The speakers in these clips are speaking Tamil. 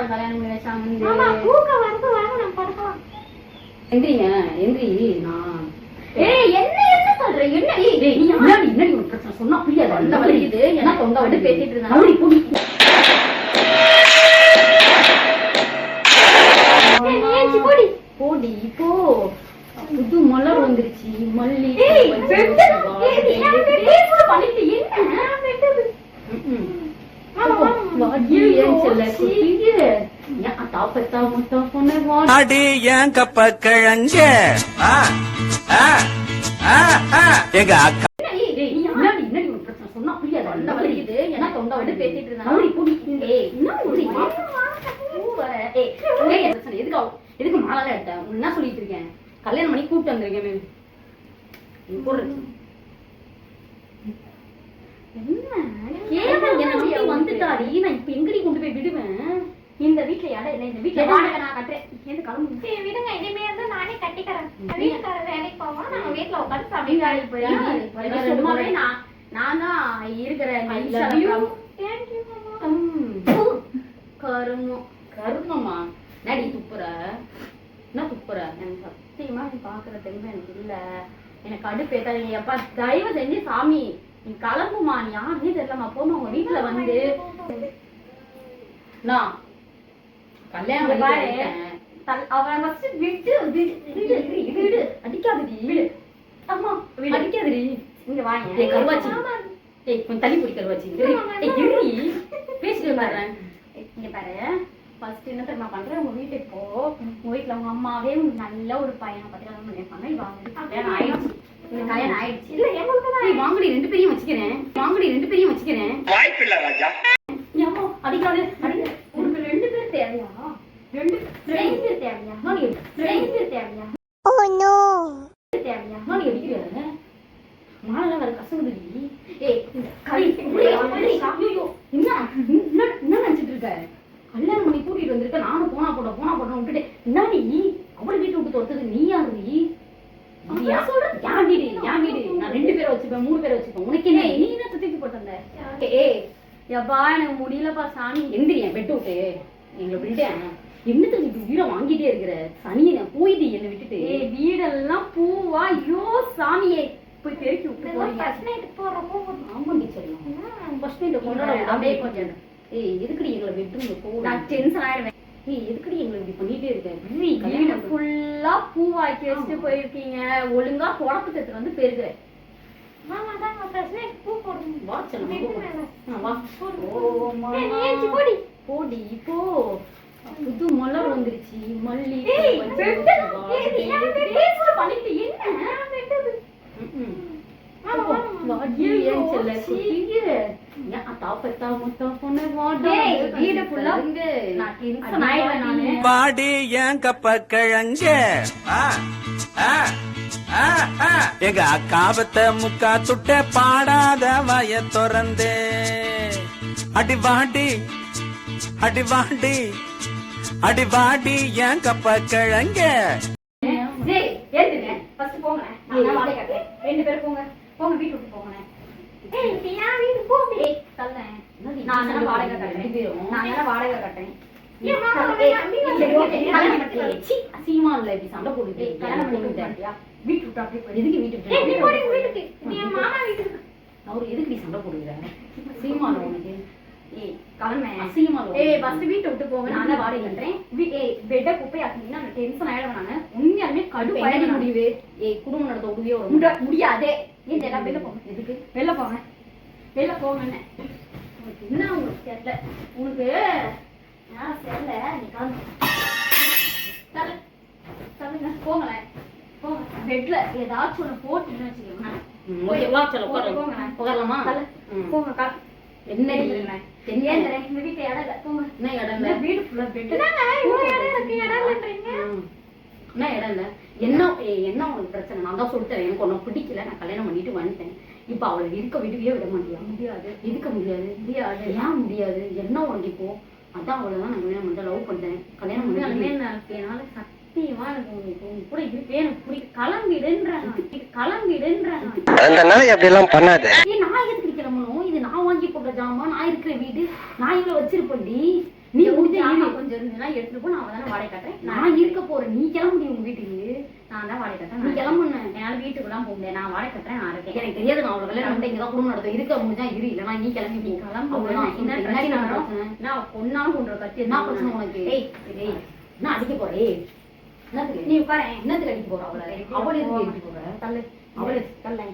அவன் கல்யாணம் பண்ணி வச்சாங்க ஆமா தூக்கம் வருது வாங்க நம்ம படுக்கலாம். எந்திரிங்க எந்திரி. நான் ஏய் என்ன என்ன சொல்ற? என்ன? ஏய், நீ முன்னாடி முன்னாடி ஒரு பிரச்சனை சொன்னா புரியாது. தொண்டை வலிக்குது, என்ன தொண்டை வந்து பேசிட்டு இருந்தா. அப்படி புடி அடி ஏன் கப்ப கிழஞ்ச எங்க அக்கா என்ன எதுக்கு மாலை எடுத்த என்ன சொல்லிட்டு இருக்கேன் கல்யாணம் பண்ணி கூப்பிட்டு வந்திருக்கேன் என்ன என்னை நம்பி வந்துட்டாடி. நான் இப்ப எங்கடி கொண்டு போய் விடுவேன்? இந்த வீட்ல இடம் இல்லை. இந்த வீட்ல எது? வாடகை நான் கட்டுறேன். சேர்ந்து கிளம்பு. சரி, விடுங்க. இனிமே இருந்து நானே கட்டிக்கிறேன். வீட்டுக்கார வேலைக்கு போவோம். நாங்க வீட்ல உட்காந்து நீ சாப்பிட்டு வேலைக்கு வேலைக்கு சும்மாவே போறேன். நான் நான் தான் இருக்கிற I நிமிஷம் love you. Thank you, மாமா. கருமம். கருமமா? நடி துப்புற? என்ன துப்புற? எனக்கு சத்தியமா நீ பாக்குற எனக்கு இல்ல. எனக்கு கடுப்பு ஏத்தாதீங்க எப்பா தயவு செஞ்சு சாமி கிளம்புமா நீ? யாருன்னே தெரியலமா போமா உங்க வீட்டுல வந்து. நான் கல்யாணம் பாரு. அவன் விட்டு விடு விடு அடிக்காதடி விடு. அம்மா விடு. அடிக்காதடி. இங்க வாங்க. ஏய், கருவாச்சி. ஏய் கொஞ்சம் தள்ளி பிடி கருவாச்சி. இரு. ஏய் இருடி பேசிட்டு வரேன் இங்க பாரு. ஃபர்ஸ்ட் என்ன தெரியுமா பண்றேன் உங்க வீட்டுக்கு போ. உங்க வீட்டுல உங்க அம்மாவே நல்ல ஒரு பையனை பத்தி கல்யாணம் பண்ணிருப்பாங்க இவ வந்து கல்யாணம் ஆயிடுச்சு. கல்யாணம் ஆயிடுச்சு. இல்ல எங்களுக்கு தான் ஏய் வாங்கடி ரெண்டு பேரையும் வச்சுக்கிறேன். வாங்கடி ரெண்டு பேரையும் வச்சுக்கிறேன். ராஜா. அடிக்காது அடிக்க உனக்கு ரெண்டு பேர் தேவையா? ரெண்டு ரெண்டு பேர் தேவையா? நான் நீ ரெண்டு பேர் தேவையா? தேவையா? நான் நீ அடிக்கிறியா? மாலை கசங்குதுடி. ஏய் இந்த கை ஐயோ, என்ன என்ன என்ன நினைச்சிட்டு இருக்க? கல்யாணம் பண்ணி கூட்டிட்டு வந்திருக்க. நானும் போனா போட போனா போட விட்டுட்டு. என்ன நீ அவளை வீட்டு விட்டு துரத்துது. நீ யாருடி இது அவன் ஏன் சொல்றது என் வீடு என் வீடு நான் ரெண்டு பேரை வச்சுப்பேன் மூணு பேரை வச்சுப்பேன் உனக்கு என்ன? நீ என்ன தூக்கி போட்டு வந்த? ஏய் யப்பா எனக்கு முடியலப்பா சாமி. எந்திரி என் பெட்டு விட்டு. எங்களை விட்டேன் என்னத்துக்கு இப்படி வீட வாங்கிட்டே இருக்கிற? சனியை போயிட்டு என்னை விட்டுட்டு. ஏய் வீடெல்லாம் பூவா? ஐயோ சாமியே. போய் பெருக்கி விட்டு போறீங்க. ஆமாண்டி சொல்லலாம் ஃபர்ஸ்ட் இந்த கொண்டாட அப்படியே கொஞ்சம் ஏய் எதுக்குடி எங்களை நான் டென்ஷன் ஆயிடுவேன். ஏய் எதுக்குடி எங்களை இப்படி பண்ணிட்டே இருக்க வீடு. ஃபுல்லா பூவாக்கி வச்சுட்டு ஆமா. போயிருக்கீங்க. ஒழுங்கா தட்டு வந்து பெருக்கிறேன் வா செல்லம், வீட்டு போ. ஆ, வா. மாமா. ஏஞ்சி போடி. போடி போ புது மலர் வந்துருச்சு மல்லி ஏய், பூ வெட்டணும். வந்துருச்சு, ஏய், நீ வா. எனக்கு பேசுற பண்ணிட்டு என்ன? வெட்டது. ம்ம். ஆமா, போ, ஆமா. வாடி, ஐயோ, ஏன் கப்ப ஆ. எங்க அக்காவத்த முக்கா துட்ட பாடாத வய திறந்தே அடி வாடி அடி வாடி அடி வாடி ஏன் கப்ப கிழங்க. ரெண்டு பேரும் போங்க. போங்க, வீட்டு விட்டு போங்க. என் நான் வாடகை கட்டுறேன். நான் வாடகை கட்டுறேன். ஏய், மாமா, ஏய், நம்பி ஏய், வந்து ஏய், கல்யாணம் கல்யாணம் பண்ணிட்டு பண்ணி- சீ, அசிங்கமா இல்ல இப்படி சண்டை போட்டுட்டு கல்யாணம் பண்ணி எனக்கு கொடுத்தாட்டியா? வீட்டு விட்டு அப்படியே போயிடு. எதுக்கு வீட்டுக்கு. அவரு எதுக்கு நீ சண்டை போடுகிற அசிங்கமா இல்ல உனக்கு. ஏய், கிளம்பேன். அசிங்கமா ஏய், வீட்டை விட்டு போங்க. நான் தான் வாடகை. வீ- ஏய், bed-அ குப்பையாக்குனீங்கன்னா நான் tension ஆயிடுவேன் நானு. உண்மையாலுமே ஆயிடுவேன் முடிவு ஏய் குடும்பம் நடத்த உதவியே முடியாதே. ஏன் எல்லாம் வெளில போங்க. எதுக்கு? வெளில போங்க. வெளில போங்க என்ன உங்களுக்கு தெரியல. உனக்கு யாரும் தெரியல நீ கிளம்பு. தள்ளு. தள்ளுங்க போங்களேன் போங்க. பெட்ல ஏதாச்சும் ஒண்ணு போட்டுன்னு வச்சுக்கோங்க. போங்க என்ன? எங்க வீட்டுல இடம் இல்ல. போங்க. என்ன இடம் இந்த இல்ல? வீடு ஃபுல்லா பெட் இடம் இருக்கு இடம் இல்லன்றீங்க? ம். என்ன இடம் இல்ல? என்ன என்ன பிரச்சனை? நான் தான் சொல்லிட்டேன் எனக்கு உன்னை பிடிக்கல. நான் கல்யாணம் பண்ணிட்டு வந்துட்டேன். இப்ப அவளை இருக்க விடவே விட மாட்டியா? முடியாது. இருக்க முடியாது முடியாது. ஏன் முடியாது? என்ன உனக்கு இப்போ? அதான் அவ்வளவுதான் நான் கல்யாணம் பண்ணிட்டு லவ் பண்ணிட்டேன் கல்யாணம் பண்ணி நான் என்னால சத்தியமா எனக்கு உங்க உங்க கூட இருப்பே எனக்கு பிடிக்க கிளம்பிடுன்றேன் நான். கிளம்பிடுன்றேன் நான். அந்த நாய் அப்படியெல்லாம் பண்ணாத. நான் எதுக்கு கிளம்பணும் இது நான் வாங்கி போடுற ஜாமான் நான் இருக்கிற வீடு நான் இவ்வளவு வச்சிருப்பேன்டி. நீ முடிஞ்ச ஆமா. கொஞ்சம் இருந்ததுன்னா எடுத்துட்டு போ நான் தானே வாடகை கட்டுறேன். நான் இருக்க போறேன். நீ கிளம்பி உங்க வீட்டுக்கு. நான் தான் வாடகை கட்டுறேன். நீ கிளம்புன என்னால வீட்டுக்குலாம் போக முடியாது. நான் வாடகை கட்டுறேன் நான் இருக்கேன். எனக்கு தெரியாது நான் கல்யாணம் பண்ணிட்டு இங்க தான் குடும்பம் நடத்தும் இருக்க முடிஞ்சா இரு இல்லனா நீ கிளம்பி நீ கிளம்பு. நான் கொன்னாலும் கொன்ற கத்தி என்ன பிரச்சனை. உனக்கு. ஏய் நான் அடிக்க போறேன். நீ உட்காரேன் என்னத்துக்கு அடிக்க போற அவளை? அவளை அடிக்க போற? தள்ளு. அவளை தள்ளு.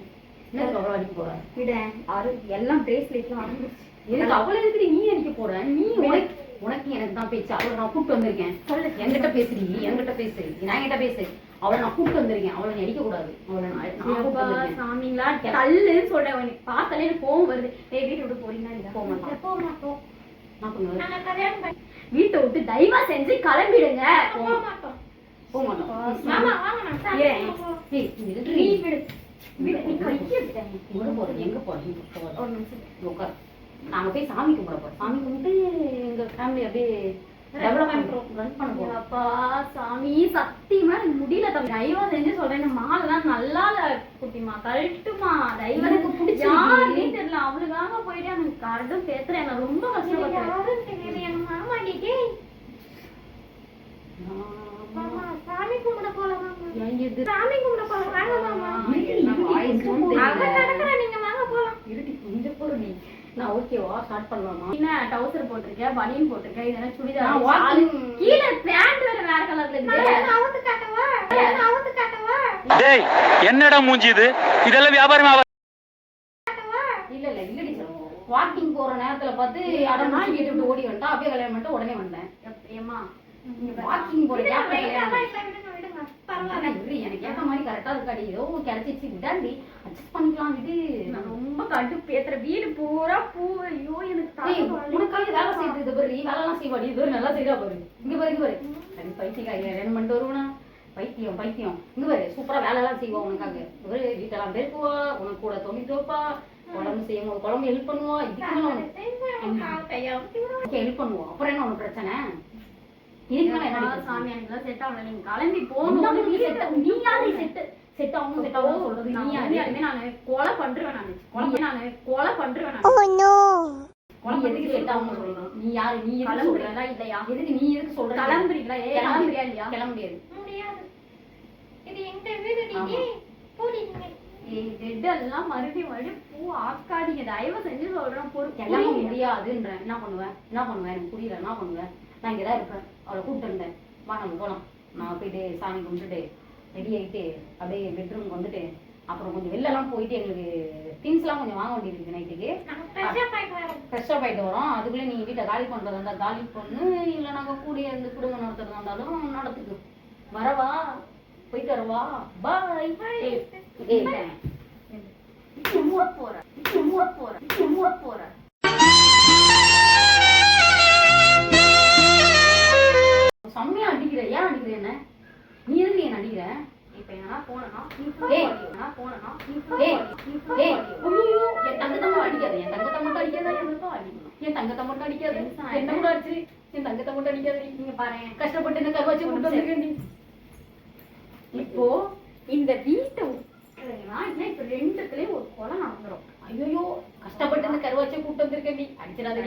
என்னத்துக்கு அவளை அடிக்க போற? விடேன் அரு எல்லாம் பிரேஸ்லெட்லாம் அறுந்துருச்சு எதுக்கு அவளை எதுக்கு நீ அடிக்க போற? நீ உனக்கு உனக்கு எனக்கு தான் பேச்சு. அவளை நான் கூப்பிட்டு வந்திருக்கேன். சொல்லு. என்கிட்ட பேசுறீ என்கிட்ட பேசு. நான் என்கிட்ட பேசு. அவளை நான் கூப்பிட்டு வந்திருக்கேன். அவளை நீ அடிக்க கூடாது. அவளை நான் சாமிங்களா தள்ளுன்னு சொல்றேன் உனக்கு பார்த்தாலே எனக்கு கோவம் வருது. ஏய் வீட்டை விட்டு இல்லையா? போக மாட்டோம். போக மாட்டோம். நான் பண்ணுவேன் வீட்டை விட்டு தயவா செஞ்சு கிளம்பிடுங்க. போக மாட்டோம். போக எங்க போற எங்க போற எங்க போற ஒரு நிமிஷம். இங்க உட்கார். நாங்க போய் சாமி கும்பிட போறோம். சாமி கும்பிட்டு எங்க ஃபேமிலி அப்படியே டெவலப் பண்றோம் ரன் பண்ண போறோம். அப்பா சாமி சத்தியமா எனக்கு முடியல தம்பி. தயவா செஞ்சு சொல்றேன். இந்த மாலைலாம் நல்லா இல்ல குட்டிமா கழட்டுமா தயவா எனக்கு தெரியல. அவளுக்காக போயிட்டு எனக்கு கரடும் பேசுறேன் நான் ரொம்ப கஷ்டப்பட்டேன் சாமி கும்பிட போலாம் மாமா? சாமி கும்பிட போலாம். வாங்க மாமா. இருடி, இருடி, வாய்ஸ் கொஞ்சம் வந்து- போடு. அவன் நடக்கிறா நீங்க வாங்க போலாம். கொஞ்சம் நீ. நான் ஓகேவா ஸ்டார்ட் பண்ணலாமா? என்ன டவுசர் போட்டிருக்க பனியன் போட்டிருக்க இதெல்லாம் சுடிதார். கீழே பேண்ட் வேற வேற கலர்ல இருக்கு அவுத்து காட்டவா? அவுத்து காட்டவா? டேய் என்னடா மூஞ்சி இது? இதெல்லாம் வியாபாரமா இல்ல இல்ல இல்லடி வாக்கிங் போற நேரத்துல பார்த்து அடமா வீட்டு விட்டு ஓடி வந்துட்டா அப்படியே கல்யாணம் பண்ணிட்டு உடனே வந்தேன். ஏமா வாக்கிங் போற இரு, எனக்கு ஏத்த மாதிரி கரெக்டா இருக்காடி ஏதோ கிடைச்சிச்சு விடாண்டி. அட்ஜஸ்ட் பண்ணிக்கலாம் நான் ரொம்ப கடுப்பு ஏத்துற வீடு பூரா பூ. ஐயோ எனக்கு. உனக்காக வேலை செய்யுது இது பாரு. நீ வேலைலாம் செய்வாடி. இது நல்லா செய்றா பாரு. இங்க பாரு இங்க பாரு. சரி பைத்தியக்காரி கல்யாணம் பண்ணிட்டு வருவனா? பைத்தியம் பைத்தியம். இங்க பாரு சூப்பரா வேலை எல்லாம் செய்வா உனக்காக. பாரு வீட்டெல்லாம் பெருக்குவா. உனக்கு கூட துணி துவைப்பா. குழம்பு செய்யும் போது குழம்பு ஹெல்ப் பண்ணுவா. இதுக்கு ஹெல்ப் பண்ணுவா. அப்புறம் என்ன உனக்கு பிரச்சனை? சாமி எனக்கு செட் ஆகல நீங்க கிளம்பி போகணும் நீ யாரு set- set ஆகணும், set ஆகணும்னு சொல்றது? நீ யாரு? உண்மையாலுமே நானு கொலை பண்றேன் நானு கொலை நானு கொலை பண்றேன் நானு எதுக்கு set ஆகணும்னு சொல்ற? நீ யாரு? நீ எதுக்கு சொல்ற? கிளம்புறீங்களா இல்லையா எதுக்கு நீ எதுக்கு சொல்ற? கிளம்புறீங்களா ஏ கிளம்பு. கிளம்புறியா இல்லையா கிளம்ப முடியாது. முடியாது இது எங்க வீடு ஆமா. நீ போடி நீங்க ஏய் டெட் எல்லாம் மறுபடியும் மறுபடியும் பூ ஆக்காதீங்க தயவு செஞ்சு சொல்றேன் பொறு கிளம்ப முடியாதுன்றேன். என்ன பண்ணுவேன்? என்ன பண்ணுவேன்? எனக்கு புரியல. என்ன பண்ணுவேன்? நான் இங்கதான் இருப்பேன். அவளை கூப்பிட்டு இருந்தேன். வா நம்ம போலாம். நான் போயிட்டு சாமி கும்பிட்டுட்டு ரெடி ஆயிட்டு அப்படியே பெட்ரூம் வந்துட்டு அப்புறம் கொஞ்சம் வெளில எல்லாம் போயிட்டு எங்களுக்கு திங்ஸ் எல்லாம் கொஞ்சம் வாங்க வேண்டியது இருக்கு நைட்டுக்கு ஃப்ரெஷ்ஷாக போயிட்டு வரோம். அதுக்குள்ளே நீ வீட்டை காலி பண்ணுறதா இருந்தால் காலி பண்ணு. இல்லை நாங்கள் கூட இருந்து குடும்பம் நடத்துறதா இருந்தாலும் நடத்துக்கு. வரவா போயிட்டு வரவா பாய் ஏய் ஏய் சும்மா போறேன் அடிக்கிற என்ன? நீ எதுக்கு என்ன அடிக்கிற? இப்ப எங்கன்னா ஏய். ஏய் ஏய் ஐயோ என் தங்கத்தை மட்டும் அடிக்காத. என் தங்கத்தை மட்டும் அடிக்காத எதுக்கும் அடிக்கணும் என் தங்கத்தை மட்டும் அடிக்காத. பெருசா என்ன கூட அடிச்சு? என் தங்கத்தை மட்டும் அடிக்காத. நீங்க கஷ்டப்பட்டு என்ன கருவாச்சு கொண்டு வந்திருக்கேன் இப்போ இந்த வீட்டை விட்டுறீங்கன்னா இப்ப ரெண்டுத்துலயும் ஒரு கொலை நடந்துரும். ஐயோ கஷ்டப்பட்டு இந்த கருவாச்சை கூட்டு வந்திருக்கேன் நீ அடிச்சிடாத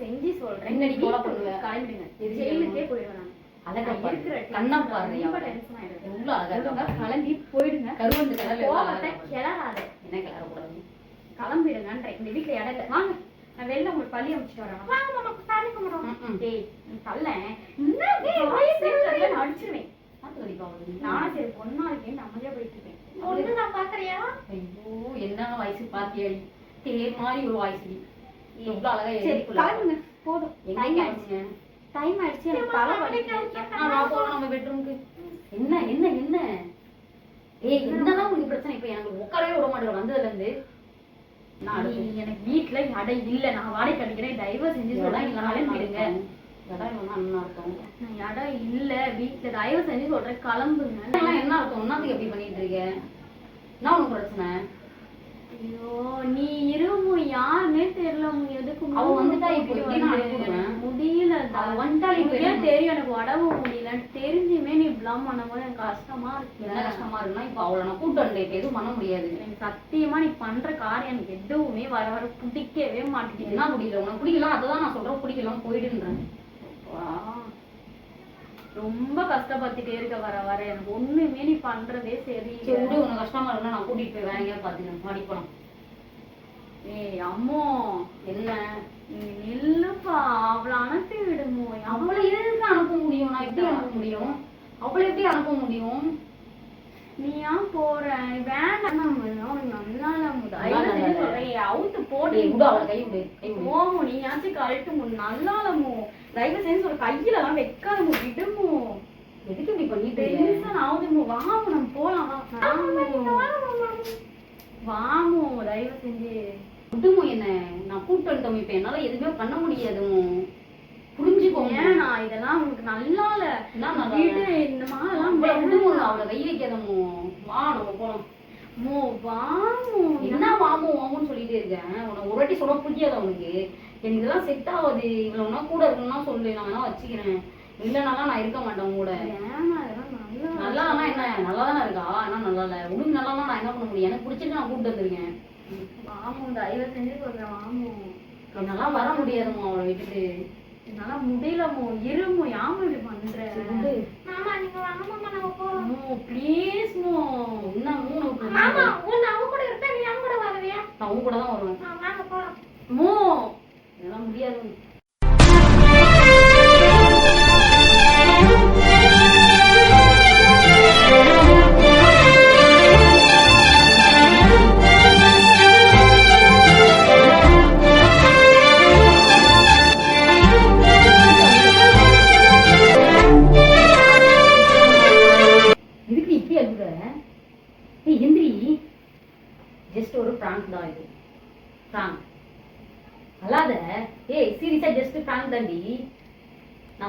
செஞ்சு சொல்றேன். கொலை வீட்டை பண்ணுவ? விட்டு கிளம்பிடுங்க. எதுக்கு ஜெயிலுக்கே போயிடுவேன் நான். அழகா நான் பாரு. இருக்கிற கண்ணா tension பாரு, ரொம்ப அவளை. tension ஆயிடுவேன். எவ்வளவு அழகா ஒழுங்கா இருக்கா? கிளம்பி போயிடுங்க கருவண்டு எவ்வளவு கோவத்தை? கிளறாத. என்ன கலர கூடாது கிளம்பிடுங்கன்றேன். இந்த வீட்டுல இடம் இல்லை. வாங்க. நான் வெளில உங்களுக்கு பள்ளி அமைச்சிட்டு வரேன். வாங்க மாமா சாமி. டேய் அடிச்சிருவேன். நானும் சரி பொண்ணா இருக்கேன் அமைதியா போயிட்டு இருக்கேன். நான் பாக்குறியா ஐயோ என்ன வயசு பாத்தியாடி தேர் மாதிரி ஒரு வயசு எவ்வளவு அழகா போதும். எங்க ஆயிடுச்சு? டைம் ஆயிடுச்சு எனக்கு தலை நான் போறோம் நம்ம பெட்ரூமுக்கு என்ன என்ன என்ன? ஏய் என்னதான் உங்களுக்கு பிரச்சனை. இப்ப எனக்கு உட்காரவே விட மாட்டேன் வந்ததுல இருந்து நான் எனக்கு வீட்ல இடம் இல்ல. நான் வாடகை அடிக்கிறேன் தயவு செஞ்சு சொல்றேன். இல்லைன்னா கிளம்பிடுங்க இடம் நான் இல்ல. வீட்ல தயவு செஞ்சு சொல்றேன். கிளம்புங்க. என்ன அர்த்தம்? ஒன்னாத்துக்கு எப்படி பண்ணிட்டு இருக்க? என்ன உனக்கு பிரச்சனை? ஐயோ நீ இருமும் யாருன்னே தெரியல உங்க எதுக்கு அவ வந்துட்டா இப்போ கூட்டிட்டு எப்படி நான் வந்து? அனுப்பிவிடுவேன்? முடியல இப்போ என்ன? தெரியும் எனக்கு உடம்பு முடியல. தெரிஞ்சுமே நீ இப்படிலாம் பண்ணும்போது எனக்கு கஷ்டமா என்ன இருக்கு கஷ்டமா இருக்குன்னா இப்ப அவளை நான் கூட்டு வந்துட்டேன். இப்ப எதுவும் பண்ண முடியாது. எனக்கு சத்தியமா நீ பண்ற காரியம் எனக்கு எதுவுமே வர வர பிடிக்கவே மாட்டேங்குது. என்ன பிடிக்கல? உனக்கு பிடிக்கலாம் அதுதான் நான் சொல்றேன். பிடிக்கலாம் போயிடுன்றேன். ரொம்ப கஷ்டப்பட்டுட்டே இருக்க வர வர எனக்கு ஒண்ணுமே நீ பண்றதே சரி சரி விடு உனக்கு கஷ்டமா இருக்குன்னா நான் கூட்டிட்டு போய் வேற எங்கேயாவது பாத்துக்கிறேன் மாடி போலாம். ஏய் அம்மோ என்ன? நீ நில்லுப்பா. அவளை அனுப்பி விடுமோ அவளை எதுக்கு அனுப்ப முடியும்? நான் எப்படி அனுப்ப முடியும்? அவளை எப்படி அனுப்ப முடியும்? நீ ஏன் போற? வேண்டாம். நல்லா நல்லா. சொல்றேன். அவுத்து போடி. ஏய், விடு அவளை கை விடு. கை விடு. ஓமோ நீ யாச்சும் கழட்டு மு. நல்லாலமோ தயவு செஞ்சு ஒரு கையில எல்லாம் வைக்காதமோ விடுமோ? எதுக்கு இப்படி பண்ணிட்டு? டென்ஷன் ஆகுதுமோ வாமோ நம்ம போலாம். வாமோ. தயவு செஞ்சு விடுமோ என்ன? நான் கூப்பிட்டு வந்துட்டோம் இப்ப என்னால எதுவுமே பண்ண முடியாதுமோ புரிஞ்சுக்கோங்க. ஏன்னா இதெல்லாம் உனக்கு நல்லா? இல்ல வீடு? இந்த மாதிரிலாம் அவளை விடுமோ. அவளை கை வைக்காதமோ வா நம்ம போலாம். மோ. வாமோ. என்ன வாமோ வாமோன்னு சொல்லிட்டே இருக்கேன்? உனக்கு ஒரு வாட்டி சொல்ல புரியாது அவனுக்கு. எனக்கு இதெல்லாம் செட் ஆகாது. இவ்வளவு ஒன்னா கூட இருக்கணும்னா சொல்லு. நான் வேணா வச்சுக்கிறேன். இல்லைனாலாம் நான் இருக்க மாட்டேன் கூட. நல்லா நல்லா என்ன நல்லா தானே இருக்கா? ஆனா நல்லா இல்ல. உனக்கு நல்லா நான் என்ன பண்ண முடியும்? எனக்கு பிடிச்சிட்டு நான் கூப்பிட்டு வந்திருக்கேன். தயவு செஞ்சு சொல்றேன் வாமோ என்னால வர முடியாதும்மா அவளை விட்டுட்டு. என்னால முடியலமோ இருமோ யாம இப்படி பண்ற? விடு. மாமா நீங்க வாங்க மாமா நம்ம போலாம் மோ ப்ளீஸ் மோ என்ன மூணு விட்டு மாமா உன் அவ கூட இருப்ப நீ அவன் கூட வருவியா நான் உன் கூட தான் வருவேன். வாங்க மோ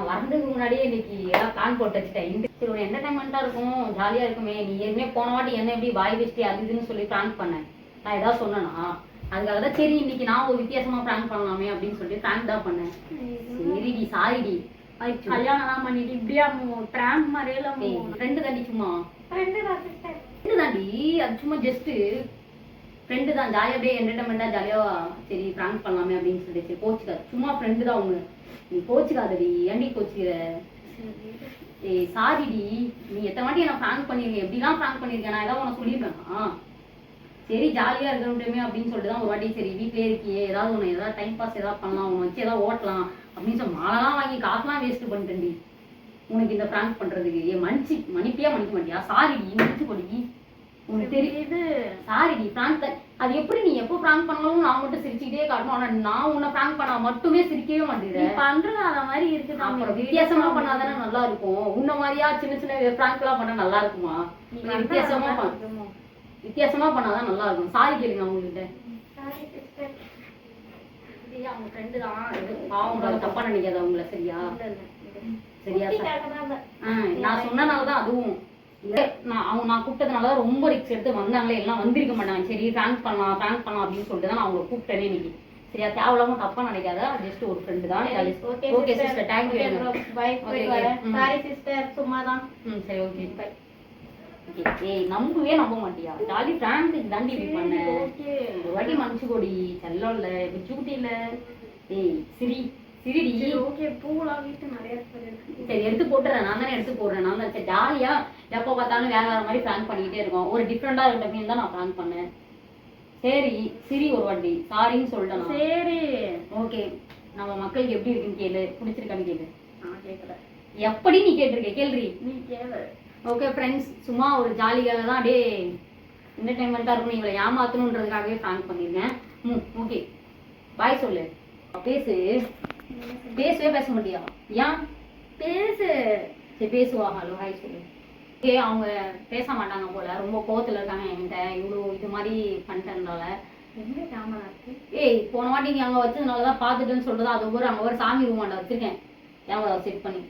நான் வர்றதுக்கு முன்னாடியே இன்னைக்கு எல்லாம் பிளான் போட்டு வச்சுட்டேன். சரி ஒரு என்டர்டைன்மெண்ட்டாக இருக்கும் ஜாலியாக இருக்குமே. நீ ஏற்கனவே போன வாட்டி என்ன எப்படி வாய் வச்சுட்டு அது இதுன்னு சொல்லி பிராங்க் பண்ணேன். நான் ஏதாவது சொன்னேனா? அதுக்காக தான் சரி இன்னைக்கு நான் ஒரு வித்தியாசமா பிராங்க் பண்ணலாமே அப்படின்னு சொல்லிட்டு பிராங்க் தான் பண்ணேன். சரிடி சாரிடி. கல்யாணம் எல்லாம் பண்ணிட்டு இப்படியா பிராங்க் மாதிரியே ஏய் ஃப்ரெண்டு தாண்டி சும்மா? தான் ஃப்ரெண்டு தாண்டி? அது சும்மா ஜஸ்ட் ஃப்ரெண்டு தான். ஜாலியாக அப்படியே என்டர்டைன்மெண்ட்டாக ஜாலியாக சரி ப்ராங்க் பண்ணலாமே அப்படின்னு சொல்லிட்டு. சரி கோச்சுக்காது சும்மா ஃப்ரெண்டு தான் ஒன்று நீ கோச்சுக்காதடி ஏன்டி கோச்சுக்கிற? ஏய் சாரிடி நீ எத்தனை வாட்டி என்ன ப்ராங்க் பண்ணிருக்கேன் எப்படிலாம் ப்ராங்க் பண்ணிருக்கேன் நான் ஏதாவது உனக்கு சொல்லியிருப்பேனா சரி ஜாலியாக இருக்கணுமே அப்படின்னு சொல்லிட்டு தான் ஒரு வாட்டி சரி வீட்டிலே இருக்கியே ஏதாவது ஒன்று ஏதாவது டைம் பாஸ் ஏதாவது பண்ணலாம் உன்னை வச்சு ஏதாவது ஓட்டலாம் அப்படின்னு சொல்லி மாலைலாம் வாங்கி காசுலாம் வேஸ்ட் பண்ணிட்டேன்டி. உனக்கு இந்த பிராங்க் பண்ணுறதுக்கு ஏ மன்னிச்சு மன்னிப்பியா மன்னிக்க மாட்டியா? சாரிடி மன்னிச்சு கொடி உனக்கு தெரியும் இது சாரிடி பிராங்க் அது எப்படி நீ எப்போ பிராங்க் பண்ணாலும் நான் மட்டும் சிரிச்சுக்கிட்டே காட்டணும். ஆனா நான் உன்னை பிராங்க் பண்ணா மட்டுமே சிரிக்கவே நீ மாட்டேங்கிற பண்றது அத மாதிரி இருக்கு அப்புறம் வித்தியாசமா பண்ணாதானே நல்லா இருக்கும் உன்ன மாதிரியா சின்ன சின்ன பிராங்க் எல்லாம் பண்ணா நல்லா இருக்குமா? நீ நீ வித்தியாசமா பண்ண வித்தியாசமா பண்ணாதான் நல்லா இருக்கும் சாரி கேளுங்க சாரி அவங்க ஃப்ரெண்டு தான். பாவம் தப்பா நினைக்காத அவங்கள சரியா. சரியா சார் தான் நான் சொன்னனாலதான் அதுவும் இல்ல, நான் அவங்க நான் கூப்பிட்டதுனால தான் ரொம்ப ரிக்ஸ் எடுத்து வந்தாங்களே எல்லாம் வந்திருக்க மாட்டாங்க. சரி பிராங்க் பண்ணலாம் பிராங்க் பண்ணலாம் அப்படின்னு சொல்லிட்டு தான் நான் அவங்களை கூப்பிட்டேனே இன்னைக்கு. சரியா தேவையில்லாம தப்பா நினைக்காத ஜஸ்ட் ஒரு ஃப்ரெண்டு தான். Okay sister bye okay. வரேன் ம். சாரி சிஸ்டர் சும்மா தான் ம் சரி ஓகே பை ஏய் நம்பவே நம்ப மாட்டியா? ஜாலி பிராங்க் தாண்டி இப்படி பண்ண. ஒரு வாட்டி மனுச்சு கொடி. செல்லம் இல்ல. பிச்சுக்குட்டி இல்ல. ஏய் சிரி. சரி ஓகே பூலாம். வீட்டு நிறைய சரி எடுத்து போட்டுறேன். நான் தானே எடுத்து போடுறேன். நான் தான் சரி ஜாலியா எப்போ பார்த்தாலும் வேற வேற மாதிரி பிராங்க் பண்ணிக்கிட்டே இருக்கோம். ஒரு டிஃப்ரெண்டா இருக்கட்டும் தான் நான் பிராங்க் பண்ணேன். சரி சிரி ஒரு வாட்டி. சாரின்னு சொல்லிட்டேன். சரி. ஓகே நம்ம மக்களுக்கு எப்படி இருக்குன்னு கேளு. பிடிச்சிருக்கான்னு கேளு. நான் கேட்கல எப்படி நீ கேட்டிருக்க? கேள்வி நீ கேளு. ஓகே ஃப்ரெண்ட்ஸ் சும்மா ஒரு ஜாலியாக தான் அப்படியே என்டர்டைன்மெண்ட்டாக இருக்கணும். இவளை ஏமாத்தணுன்றதுக்காகவே பிராங்க் பண்ணியிருக்கேன். ம் ஓகே பாய் சொல்லு. பேசு. பேசவே பேச முடியா ஏன்? பேசு. சரி பேசுவா ஹலோ ஹாய் சொல்லு. ஓகே அவங்க பேச மாட்டாங்க போல. ரொம்ப கோவத்துல இருக்காங்க என்கிட்ட. இவ்வளோ இது மாதிரி பண்ணிட்டதுனால. எங்க கேமரா இருக்கு? ஏய் போன வாட்டி நீ அங்கே வச்சதுனால தான் பார்த்துட்டுன்னு சொல்றது? அது ஒரு அங்கே ஒரு சாமி ரூமாண்ட வச்சிருக்கேன். கேமரா செட் பண்ணி?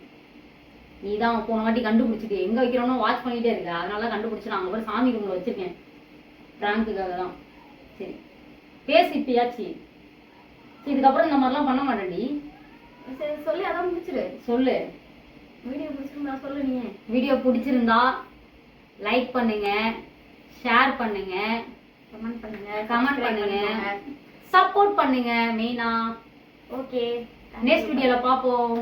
நீ தான் போன வாட்டி கண்டுபிடிச்சிட்டு எங்க வைக்கிறோன்னு வாட்ச் பண்ணிட்டே இருக்க. அதனால கண்டுபிடிச்சிட்டு அங்கே ஒரு சாமி ரூம்ல வச்சிருக்கேன். பிராங்க்குக்காக தான் சரி. பேசு இப்பயாச்சு. சரி, இதுக்கப்புறம் இந்த மாதிரிலாம் பண்ண மாட்டேன்டி. சரி சொல்லி அதான் முடிச்சிடு சொல்லு. வீடியோ பிடிச்சிருந்தா சொல்லு நீ. வீடியோ பிடிச்சிருந்தா லைக் பண்ணுங்க ஷேர் பண்ணுங்க கமெண்ட் பண்ணுங்க கமெண்ட் பண்ணுங்க சப்போர்ட் பண்ணுங்க மெயினா. ஓகே நெக்ஸ்ட் வீடியோல பார்ப்போம்